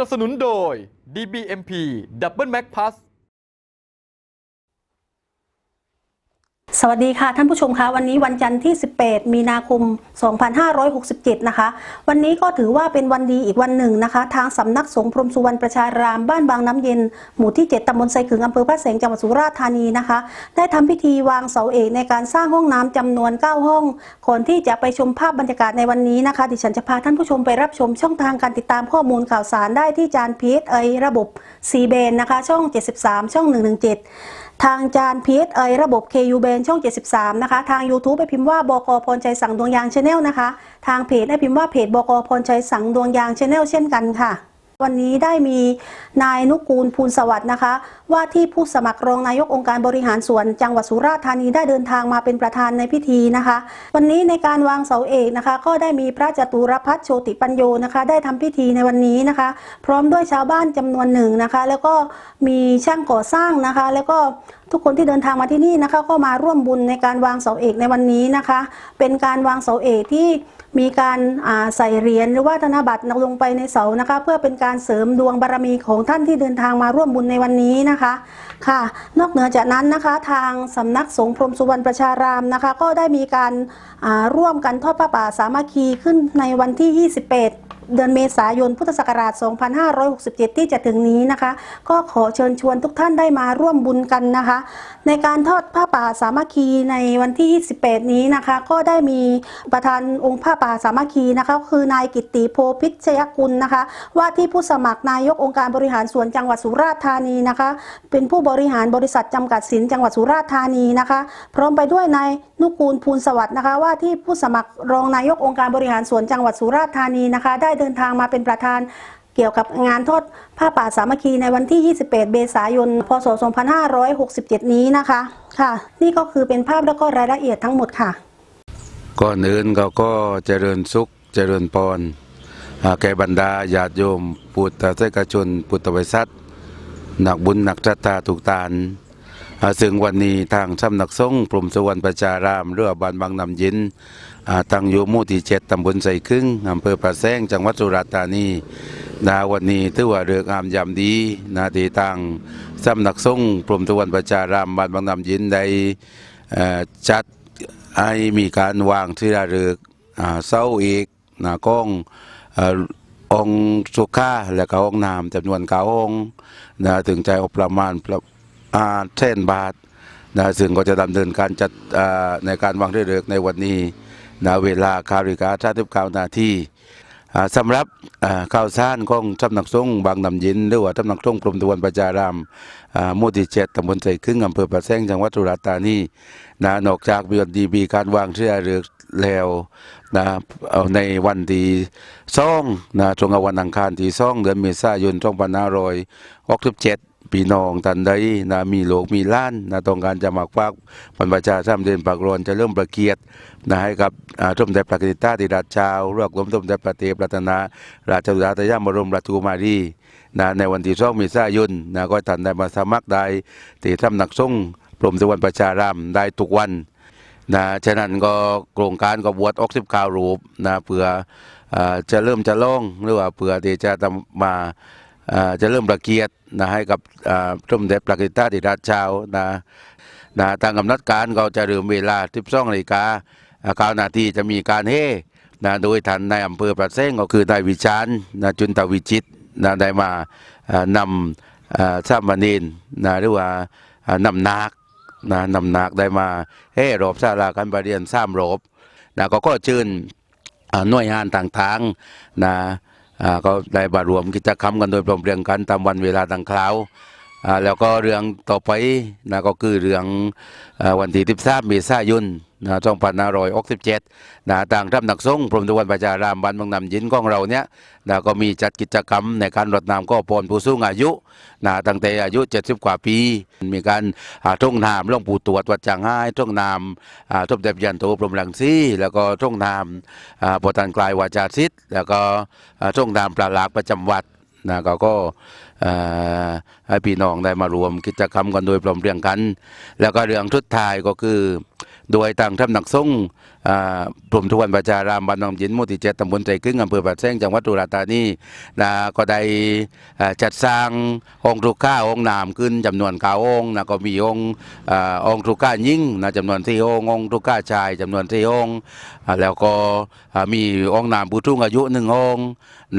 นับสนุนโดย DBMP Double Mac Plus สวัสดีค่ะท่านผู้ชมคะวันนี้วันจันทร์ที่ 18 มีนาคม 2567 นะคะ วันนี้ก็ถือว่าเป็นวันดีอีกวันหนึ่งนะคะ ทางสำนักสงฆ์พรมสุวรรณประชารามบ้านบางน้ำเย็น หมู่ที่ 7ตำบลไซขึงอำเภอพระแสงจังหวัดสุราษฎร์ธานีนะคะ ได้ทำพิธีวางเสาเอกในการสร้างห้องน้ำจำนวน 9 ห้องก่อนที่จะไปชมภาพบรรยากาศในวันนี้นะคะ ดิฉันจะพาท่านผู้ชมไปรับชมช่องทางการติดตามข้อมูลข่าวสารได้ที่จานพีเอระบบ c ีเบนนะคะ ช่อง 73 ช่อง 117 ทางจาน PSI ระบบ KU Band ช่อง 73 นะคะ ทาง YouTube ไปพิมพ์ว่าบกพรชัยสังดวงยางชาแนลนะคะ ทางเพจให้พิมพ์ว่าเพจบกพรชัยสังดวงยางชาแนลเช่นกันค่ะ วันนี้ได้มีนายนุกูลภูลสวัสดิ์นะคะ ว่าที่ผู้สมัครรองนายกองค์การบริหารส่วนจังหวัดสุราษฎร์ธานีได้เดินทางมาเป็นประธานในพิธีนะคะ วันนี้ในการวางเสาเอกนะคะ ก็ได้มีพระจตุรพัฒนโชติปัญโยนะคะ ได้ทำพิธีในวันนี้นะคะ พร้อมด้วยชาวบ้านจำนวนหนึ่งนะคะ แล้วก็มีช่างก่อสร้างนะคะ แล้วก็ทุกคนที่เดินทางมาที่นี่นะคะก็มาร่วมบุญในการวางเสาเอกในวันนี้นะคะ เป็นการวางเสาเอกที่มีการาใส่เหรียญหรือว่าธนบัตรลงไปในเสานะคะ เพื่อเป็นการเสริมดวงบารมีของท่านที่เดินทางมาร่วมบุญในวันนี้นะคะค่ะ นอกเหนือจากนั้นนะคะ ทางสำนักสงฆ์พรมสุวรรณประชารามนะคะ ก็ได้มีการาร่วมกันทอดผ้าป่าสามัคคีขึ้นในวันที่ 28 เดือนเมษายนพุทธศักราช 2567 ที่จะถึงนี้นะคะ ก็ขอเชิญชวนทุกท่านได้มาร่วมบุญกันนะคะ ในการทอดผ้าป่าสามัคคีในวันที่ 28 นี้นะคะ ก็ได้มีประธานองค์ผ้าป่าสามัคคีนะคะ คือนายกิตติโพพิชยกุลนะคะ ว่าที่ผู้สมัครนายกองค์การบริหารส่วนจังหวัดสุราษฎร์ธานีนะคะ เป็นผู้บริหารบริษัทจำกัดสินจังหวัดสุราษฎร์ธานีนะคะ พร้อมไปด้วยนายนุกูลภูลสวัสดิ์นะคะ ว่าที่ผู้สมัครรองนายกองค์การบริหารส่วนจังหวัดสุราษฎร์ธานีนะคะได้เดินทางมาเป็นประธานเกี่ยวกับงานทอดผ้าป่าสามัคคีในวันที่ 28 เมษายน พศ 2567 นี้นะคะ ค่ะ นี่ก็คือเป็นภาพแล้วก็รายละเอียดทั้งหมดค่ะ ก่อนอื่นเราก็เจริญสุข เจริญพรอ่าแก่บรรดาญาติโยมพุทธศาสกชนพุทธบริษัทนักบุญนักศรัทธาทุกตาน ซึ่งวันนี้ทางสำนักสงฆ์พรหมสวรรณประชารามเรือบ้านบางน้ำยินอ่าตั้งอยู่หมู่ที่เจ็ดตำบลไสครึ่งอำเภอประแสงจังหวัดสุราษฎร์ธานีนาวันนี้ถือว่าเรืองามยามดีนาที่ทางสำนักสงฆ์พรหมสวรรณประชารามบ้านบางน้ำยินได้จัดให้มีการวางที่ระลึกอ่าเสาอีกนาก้ององสุขาและก็องน้ำจำนวนเก้าองนะถึงใจอประมาณ ประอ่าเส้นบาทนะซึ่งก็จะดำเนินการจัดในการวางที่ระลึกในวันนี้นะเวลาคาริกาชาติเก้านาที่สำหรับอ่าวสารของสำนักสงฆ์บางนำยินหรือว่าสำนักสงฆ์กรมตะวันประจารามหมู่ที่เจ็ดตำบลใจครึ่งอำเภอประแสงจังหวัดสุราษฎร์ธานีนะนอกจากมีดีบีการวางเชื่อเรือแล้วนะเอาในวันที่สองนะตรงกับวันอังคารที่สองเดือนเมษายนสองพันห้าร้อยหกสิบเจ็ด พี่น้องตันใดนะมีโลกมีล้านนะต้องการจะมาควักบรรพชาสามเดือนปากรอนจะเริ่มประเกียรตินะให้กับอ่าสมเด็จพระกนิษฐาธิราชเจ้ารวบรวมสมเด็จพระเทพรัตนา ราชสุดาตยามบรมราชกุมารีนะในวันที่สองเมษายนนะก็ท่านได้มาสมัครได้ที่ทำนักส่งพรมสุวรรณประชารามได้ทุกวันนะฉะนั้นก็โครงการก็บวชออกสิบเก้ารูปนะเพื่อจะเริ่มจะล่องหรือว่าเพื่อที่จะทำมา จะเริ่มประเกียรตินะให้กับเอ่มเด็จพระกิตติธิราชเจ้านะนะทางกำหนดการก็จะเริ่มเวลาทิบสองนาฬิกาเก้านาทีจะมีการเฮนะโดยท่านในายอำเภอประเซงก็คือนายวิชานนะจุนตวิจิตนะได้มานำเอ่อสามเณรนะหรือว่านำนาคนะนำนักได้มาเฮ้รอบศาลาการประเรียนสามรอบนะก็ก็เชิญอ่าหน่วยงานต่างๆนะ ก็ได้บารวมกิจกรรมกันโดยพร้อมเพรียงกันตามวันเวลาต่างคราวแล้วก็เรื่องต่อไปนะก็คือเรื่องอวันที่13เมษายน นะ2567นะต่างท่านนักสงพรหมตะวันประชารามบ้านบางนำยินของเราเนี่ยนะก็มีจัดกิจกรรมในการรดน้ำก็พรผู้สูงอายุนะตั้งแต่อายุ70กว่าปี มีการอ่าท่องนามหลวงปู่ตรวจวัดจางห้ายท่องนามอ่าสมเด็จยันโตพรหมรังสีแล้วก็ท่องนามปตันกลายวาจาศิษย์แล้วก็อ่าท่องนามปลาหลากประจำวัดนะก็ก็ให้พี่น้องได้มารวมกิจกรรมกันโดยพร้อมเรียงกัน แล้วก็เรื่องทุดท้ายก็คือ โดยต่างทำหนักส่ง กลุ่มทุกวันประชารามบ้านหนองยินหมู่ที่เจ็ดตำบลใจกึ่งอำเภอปากแซงจังหวัดสุราษฎร์ธานีนะก็ได้จัดสร้างองค์ทุกข้าองค์นามขึ้นจำนวนเก้าองค์นะก็มีองค์องค์ทุกข้ายิ่งนะจำนวนที่องค์องค์ทุกข้าชายจำนวนที่องค์แล้วก็มีองค์นามผู้ทุ่งอายุหนึ่งองค์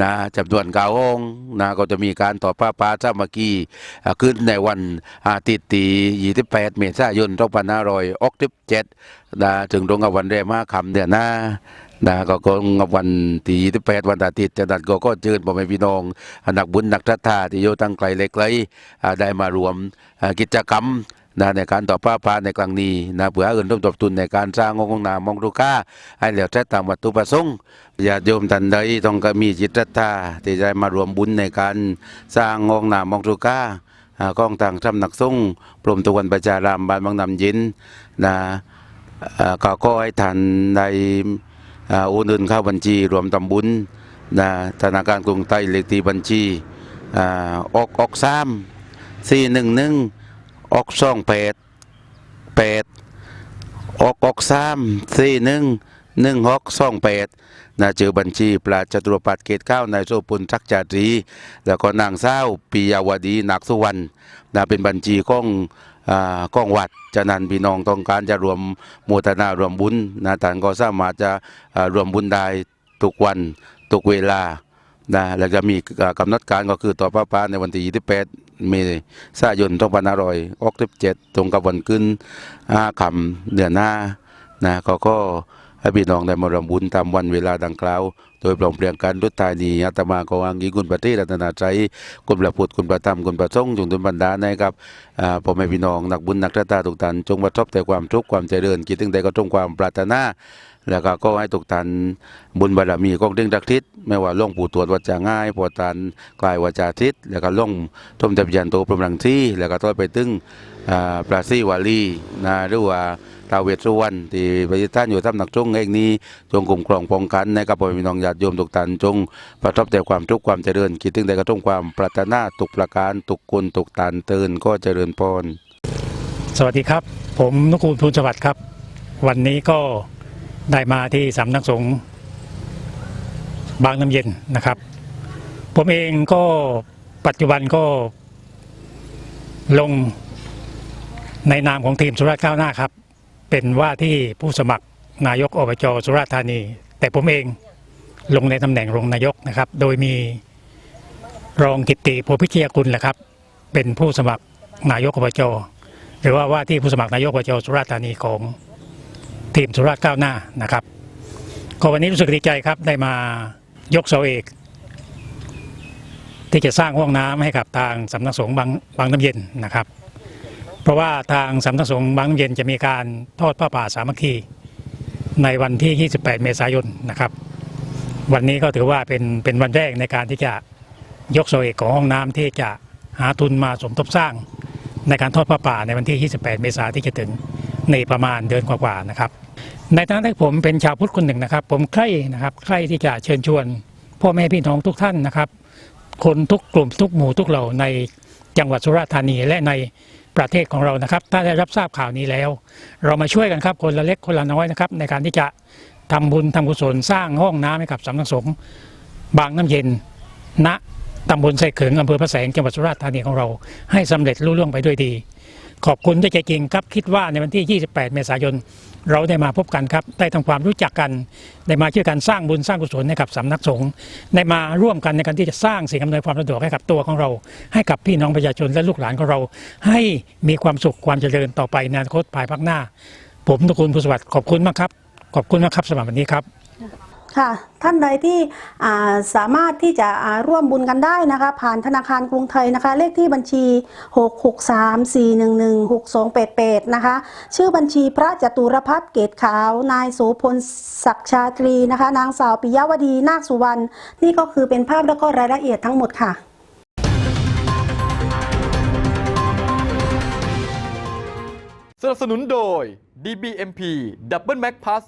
นะจำนวนเก้าองค์นะก็จะมีการต่อพระปาสามัคคีขึ้นในวันอาทิตย์ที่28เมษายน2567นะถึงตรงกับวันแรกมาคำเดือนหน้านะก็คงวันที่28วันอาทิตย์จากนั้นก็ก็เชิญพ่อแม่พี่น้องนักบุญนักศรัทธาที่อยู่ตั้งไกลเล็กไกลได้มารวมกิจกรรมนะในการต่อผ้าป่าในครั้งนี้นะเพื่อเอื่นร่วมตบทุนในการสร้างองค์ของนามองรุก้าให้แล้วแต่ตามวัตถุประสงค์ญาติโยมท่านใดต้องก็มีจิตศรัทธาที่จะมารวมบุญในการสร้างองค์นามองรุก้าอ่ากองทางสำหนักสงปลมตะวันประชารามบานบางนำยินนะอ่า ก็ก็ให้ท่านในอ่าโอนเงินเข้าบัญชี รวมตำบุญนะธนาคารกรุงไทยเลขที่บัญชีออกออกสามสี่หนึ่งหนึ่งออกสองแปดแปดออกออกสามสี่หนึ่งหนึ่งหกสองแปดนะเจอบัญชีปราจตุรปัตรเกตข้าวนายโสปุลทักจารีแล้วก็นางเศร้าวปิยาวดีนักสุวรรณนะเป็นบัญชีของอ่า ก้องวัดจะนั้นพี่น้องต้องการจะรวมโมทนารวมบุญนะท่านก็สามารถจะรวมบุญได้ทุกวันทุกเวลานะแล้วจะมีกำหนดการก็คือต่อพระปาในวันที่28เมษายน2567ตรงกับวันขึ้นห้าคำเดือนหน้านะก็ก็ ให้พี่น้องได้มารวมบุญตามวันเวลาดังกล่าว โดยปลอมเปลี่ยนการรุดทายนีอาตมาก็อ้างอิงคุณปฏิรัตนาใจคุณประพุทธคุณประธรรมคุณประสงค์จงดุลบันดาลนะครับพ่อแม่พี่น้องนักบุญนักรัทธาทุกท่านจงประสบแต่ความทุกข์ความเจริญคิดถึงใดก็จงความปรารถนาแล้วก็ก็ให้ทุกท่านบุญบารมีของดึงดักทิศไม่ว่าล่วงปู่ตรวจวัจจาง่ายพอทานกลายวาจาทิศแล้วก็ล่วงทมเทพยันโตพรมรังที่แล้วก็ต้อยไปถึงอ่าปราศีวาลีนะหรือว่า ท้าวเวสสุวรรณที่ปฏิท่านอยู่ทำนักจงเองนี้จงคุ้มครองป้องกันในกับพ่อแม่พี่น้องญาติโยมทุกท่านจง ประสบแต่ความทุกข์ความเจริญคิดถึงใดก็จงความปรารถนาทุกประการทุกคนทุกตานเตือนก็เจริญพรสวัสดีครับ ผมนุกูลภูลสวัสดิ์ครับ วันนี้ก็ได้มาที่สำนักสงฆ์บางน้ำเย็นนะครับ ผมเองก็ปัจจุบันก็ลงในนามของทีมสุราษฎร์ก้าวหน้าครับ เป็นว่าที่ผู้สมัครนายกอบจสุราษฎร์ธานี แต่ผมเองลงในตำแหน่งรองนายกนะครับ โดยมีรองกิตติโพพิเชียกุลแหละครับ เป็นผู้สมัครนายกอบจหรือว่าว่าที่ผู้สมัครนายกอบจสุราษฎร์ธานีของทีมสุราษฎร์ก้าวหน้านะครับก็วันนี้รู้สึกดีใจครับได้มายกเสาเอก ที่จะสร้างห้องน้ำให้กับทางสำนักสงฆ์บางบางน้ำเย็นนะครับ ราะว่าทางสำนักสงฆ์บางเย็นจะมีการทอดผ้าป่าสามัคคีในวันที่ 28 เมษายนนะครับ วันนี้ก็ถือว่าเป็นเป็นวันแรกในการที่จะยกเสาเอกของห้องน้ำที่จะหาทุนมาสมทบสร้าง ในการทอดผ้าป่าในวันที่ 28 เมษายนที่จะถึงในประมาณเดือนกว่าๆนะครับ ในฐานะที่ผมเป็นชาวพุทธคนหนึ่งนะครับ ผมใคร่นะครับใคร่ที่จะเชิญชวนพ่อแม่พี่น้องทุกท่านนะครับ คนทุกกลุ่มทุกหมู่ทุกเหล่าในจังหวัดสุราษฎร์ธานีและใน ประเทศของเรานะครับ ถ้าได้รับทราบข่าวนี้แล้ว เรามาช่วยกันครับคนละเล็กคนละน้อยนะครับ ในการที่จะทำบุญทำกุศลสร้างห้องน้ำให้กับสำนักสงฆ์บางน้ำเย็นณตำบลไซเขิงอำเภอพระแสงจังหวัดสุราษฎร์ธานีของเราให้สำเร็จรุ่ล่วงไปด้วยดี ขอบคุณด้วยใจจริงครับ คิดว่าในวันที่ 28 เมษายน เราได้มาพบกันครับ ได้ทำความรู้จักกัน ได้มาช่วยกันสร้างบุญสร้างกุศลให้กับสำนักสงฆ์ได้มาร่วมกันในการที่จะสร้างสิ่งอำนวยความสะดวกให้กับตัวของเรา ให้กับพี่น้องประชาชนและลูกหลานของเรา ให้มีความสุขความเจริญต่อไปในอนาคตภายภาคหน้า ผมตระกูลภูสวัสดิ์ขอบคุณมากครับ ขอบคุณมากครับสำหรับวันนี้ครับ ค่ะท่านใดที่สามารถที่จะร่วมบุญกันได้นะคะ ผ่านธนาคารกรุงไทยนะคะ เลขที่บัญชี 663-411-6288 นะคะ ชื่อบัญชีพระจตุรพัฒน์เกตขาวนายโสพลศักชาตรีนะคะ นางสาวปิยวดีนาคสุวรรณนี่ก็คือเป็นภาพแล้วก็รายละเอียดทั้งหมดค่ะสนับสนุนโดย DBMP Double Mac Plus